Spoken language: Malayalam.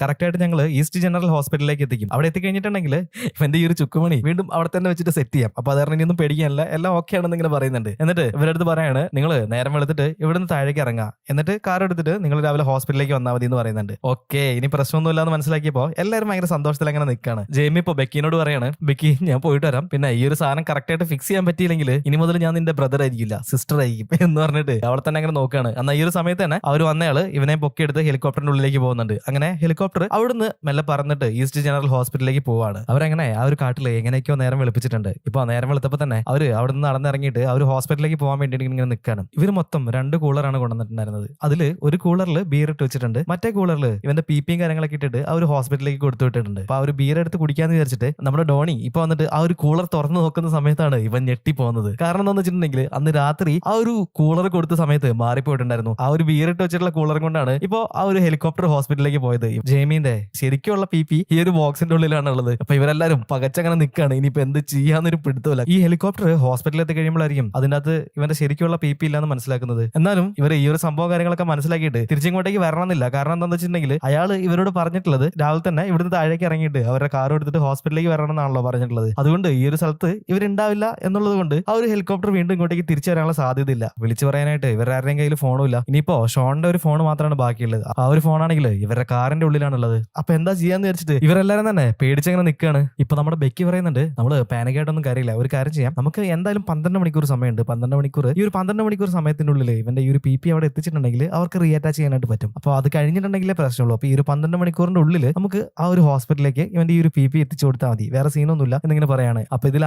കറക്റ്റ് ആയിട്ട് ഞങ്ങൾ ഈസ്റ്റ് ജനറൽ ഹോസ്പിറ്റലിലേക്ക് എത്തിക്കും. അവിടെ എത്തിക്കഴിഞ്ഞിട്ടുണ്ടെങ്കിൽ ഇവന്റെ ഈ ഒരു ചുക്കുമണി വീണ്ടും അവിടെ തന്നെ വെച്ചിട്ട് സെറ്റ് ചെയ്യാം. അപ്പൊ അത് ഇനിയൊന്നും പേടിക്കാനില്ല. എല്ലാം ഓക്കെ ആണെന്ന് ഇങ്ങനെ പറയുന്നുണ്ട്. എന്നിട്ട് ഇവരുടെ അടുത്ത് പറയാണ് നിങ്ങൾ നേരം വെളുത്തിട്ട് ഇവിടുന്ന് താഴേക്ക് ഇറങ്ങാം. എന്നിട്ട് കാർ എടുത്തിട്ട് നിങ്ങൾ രാവിലെ ഹോസ്പിറ്റലിലേക്ക് വന്നാൽ മതി എന്ന് പറയുന്നുണ്ട്. ഓക്കെ ഇനി പ്രശ്നമൊന്നുമില്ല എന്ന് മനസ്സിലാക്കിയപ്പോ എല്ലാവരും ഭയങ്കര സന്തോഷത്തിൽ അങ്ങനെ നിൽക്കുകയാണ് ജെയിമി ഇപ്പൊ ബെക്കിനോട് പറയാണ് ബെക്കി ഞാൻ പോയിട്ട് വരാം. പിന്നെ ഈ ഒരു സാധനം കറക്റ്റ് ആയിട്ട് ഫിക്സ് ചെയ്യാൻ പറ്റിയില്ലെങ്കിൽ ഇനി മുതൽ ഞാൻ നിന്റെ ബ്രദർ ആയിരിക്കില്ല സിസ്റ്റർ ആയിരിക്കും എന്ന് പറഞ്ഞിട്ട് അവിടെ തന്നെ അങ്ങനെ നോക്കുകയാണ് എന്നാൽ ഈ ഒരു സമയത്ത് തന്നെ അവർ വന്നയാൾ ഇവനെ പൊക്കിയെടുത്ത് ഹെലികോപ്റ്ററിന്റെ ഉള്ളിലേക്ക് പോകുന്നുണ്ട്. അങ്ങനെ ഹെലികോപ്റ്റർ അവിടുന്ന് മെല്ലെ പറന്നിട്ട് ഈസ്റ്റ് ജനറൽ ഹോസ്പിറ്റലിലേക്ക് പോവാണ്. അവരങ്ങനെ ആ ഒരു കാട്ടിൽ എങ്ങനെയൊക്കെയോ നേരം വെളുപ്പിച്ചിട്ടുണ്ട്. ഇപ്പൊ നേരം വെളുത്തപ്പോ തന്നെ അവർ അവിടെ നിന്ന് നടന്നിറങ്ങിയിട്ട് അവർ ഹോസ്പിറ്റലിലേക്ക് പോകാൻ വേണ്ടി ഇങ്ങനെ നിൽക്കാണ് ഇവർ മൊത്തം രണ്ട് കൂളറാണ് കൊണ്ടുവന്നിട്ടുണ്ടായിരുന്നത്. അതിൽ ഒരു കൂളറിൽ ബീർ ഇട്ട് വെച്ചിട്ടുണ്ട്. മറ്റേ കൂളറിൽ ഇവന്റെ പി പിയും കാര്യങ്ങളൊക്കെ ഇട്ടിട്ട് ആ ഒരു ഹോസ്പിറ്റലിലേക്ക് കൊടുത്തു വിട്ടിട്ടുണ്ട്. അപ്പൊ ആ ഒരു ബീർ എടുത്ത് കുടിക്കാന്ന് വിചാരിച്ചിട്ട് നമ്മുടെ ഡോണി ഇപ്പൊ വന്നിട്ട് ആ ഒരു കൂളർ തുറന്നു നോക്കുന്ന സമയത്താണ് ഇവൻ ഞെട്ടി പോകുന്നത്. കാരണം എന്താണെന്ന് വെച്ചിട്ടുണ്ടെങ്കിൽ അന്ന് രാത്രി ആ ഒരു കൂളർ കൊടുത്ത സമയത്ത് മാറിപ്പോയിട്ടുണ്ടായിരുന്നു. ആ ഒരു ബീർ ഇട്ട് വെച്ചിട്ടുള്ള കൂളർ കൊണ്ടാണ് ഇപ്പോ ആ ഒരു ഹെലികോപ്റ്റർ ഹോസ്പിറ്റലിലേക്ക് പോയത്. ജെയ്മീന്റെ ശരിക്കുള്ള പി പി ഈ ഒരു ബോക്സിന്റെ ഉള്ളിലാണ് ഉള്ളത്. അപ്പൊ ഇവരെല്ലാരും പകച്ചങ്ങനെ നിൽക്കുകയാണ് ഇനിയിപ്പോ എന്ത് ചെയ്യാന്നൊരു പിടുത്തമില്ല. ഈ ഹെലികോപ്റ്റർ ഹോസ്പിറ്റലിൽ എത്തി കഴിയുമ്പോഴായിരിക്കും അതിനകത്ത് ഇവന്റെ ശരിക്കുള്ള പി പി ഇല്ലാന്ന് മനസ്സിലാക്കുന്നത്. എന്നാലും ഇവർ ഈ ഒരു സംഭവം കാര്യങ്ങളൊക്കെ മനസ്സിലാക്കിയിട്ട് തിരിച്ചിങ്ങോട്ടേക്ക് വരണമെന്നില്ല. കാരണം എന്താണെന്ന് വെച്ചിട്ടുണ്ടെങ്കിൽ അയാൾ ഇവരോട് പറഞ്ഞിട്ടുള്ളത് രാവിലെ തന്നെ ഇവിടുന്ന് താഴേക്ക് ഇറങ്ങിയിട്ട് അവരുടെ കാർ എടുത്തിട്ട് ഹോസ്പിറ്റലിലേക്ക് വരണം എന്നാണല്ലോ പറഞ്ഞിട്ടുള്ളത്. അതുകൊണ്ട് ഈ ഒരു സ്ഥലത്ത് ഇവരുണ്ടാവില്ല എന്നുള്ളത് കൊണ്ട് ആ ഒരു ഹെലികോപ്റ്റർ വീണ്ടും ഇങ്ങോട്ടേക്ക് തിരിച്ചു വരാനുള്ള സാധ്യതയില്ല. വിളിച്ചു പറയാനായിട്ട് ഇവരുടെ ആരുടെയും കയ്യിൽ ഫോണും ഇല്ല. ഇനിയിപ്പോ ഷോണിന്റെ ഒരു ഫോൺ മാത്രമാണ് ബാക്കിയുള്ളത്. ആ ഒരു ഫോണാണെങ്കിൽ ഇവരുടെ കാറിന്റെ ഉള്ളിലാണുള്ളത്. അപ്പൊ എന്താ ചെയ്യാന്ന് വിചാരിച്ചിട്ട്? ഇവരെല്ലാരും തന്നെ പേടിച്ചങ്ങനെ നിൽക്കുകയാണ് ഇപ്പൊ നമ്മുടെ ബെക്കി പറയുന്നുണ്ട് നമ്മൾ പാനിക്കായിട്ടൊന്നും കാര്യമില്ല ഒരു കാര്യം ചെയ്യാം. നമുക്ക് എന്തായാലും പന്ത്രണ്ട് മണിക്കൂർ സമയമുണ്ട്. പന്ത്രണ്ട് മണിക്കൂർ ഈ ഒരു പന്ത്രണ്ട് മണിക്കൂർ സമയത്തിന്റെ ഉള്ളിൽ ഇവന്റെ ഈ ഒരു പി പി അവിടെ എത്തിച്ചിട്ടുണ്ടെങ്കിൽ അവർക്ക് റീഅറ്റാച്ച് ചെയ്യാനായിട്ട് പറ്റും. അപ്പോൾ അത് കഴിഞ്ഞിട്ടുണ്ടെങ്കിലേ പ്രശ്നമുള്ളൂ. അപ്പൊ ഈ ഒരു പന്ത്രണ്ട് മണിക്കൂറിന്റെ ഉള്ളിൽ നമുക്ക് ആ ഒരു ഹോസ്പിറ്റലിലേക്ക് ഇവന്റെ ഈ ഒരു പി പി എത്തിച്ചു കൊടുത്താൽ മതി. വേറെ സീനൊന്നുമില്ല എന്നിങ്ങനെ പറയാണ്. അപ്പൊ ഇതിൽ